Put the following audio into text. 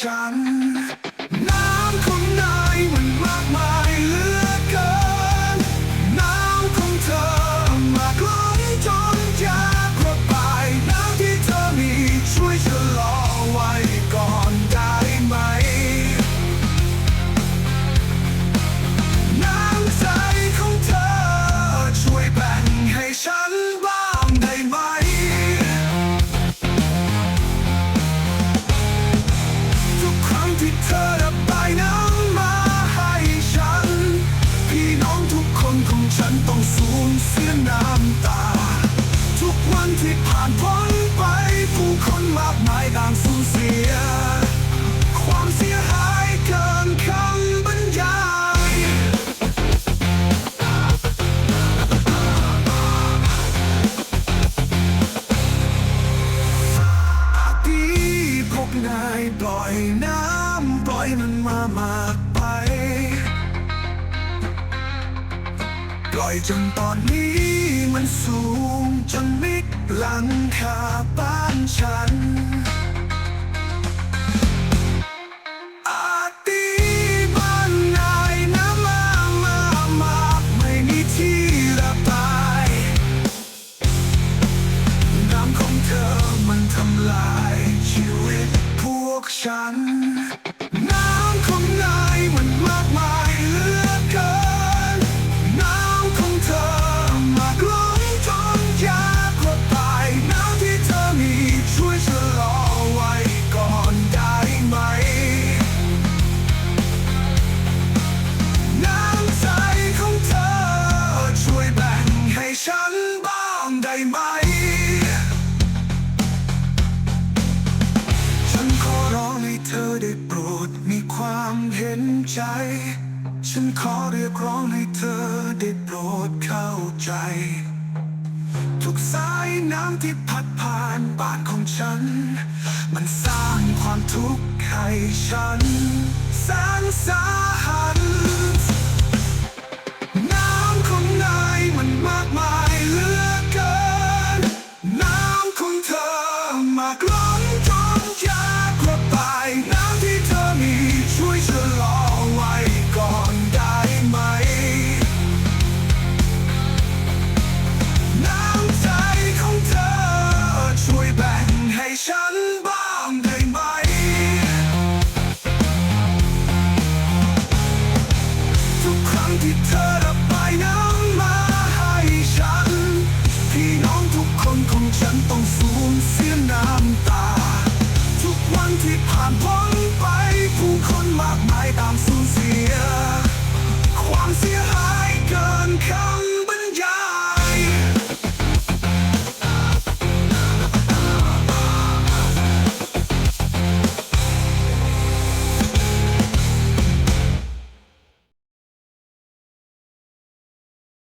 ฉันามากไปปล่อยจนตอนนี้มันสูงจนมิดหลังคาบ้านฉันมันทำลายชีวิตพวกฉัน ได้โปรดมีความเห็นใจ ฉันขอเรียกร้องให้เธอได้โปรดเข้าใจ ทุกสายน้ำที่พัดผ่านบ้านของฉัน มันสร้างความทุกข์ให้ฉันแสนสาหัส ผ่านพ้นไปผู้คนมากมายตามสูเสีย ความเสียหายเกินคำ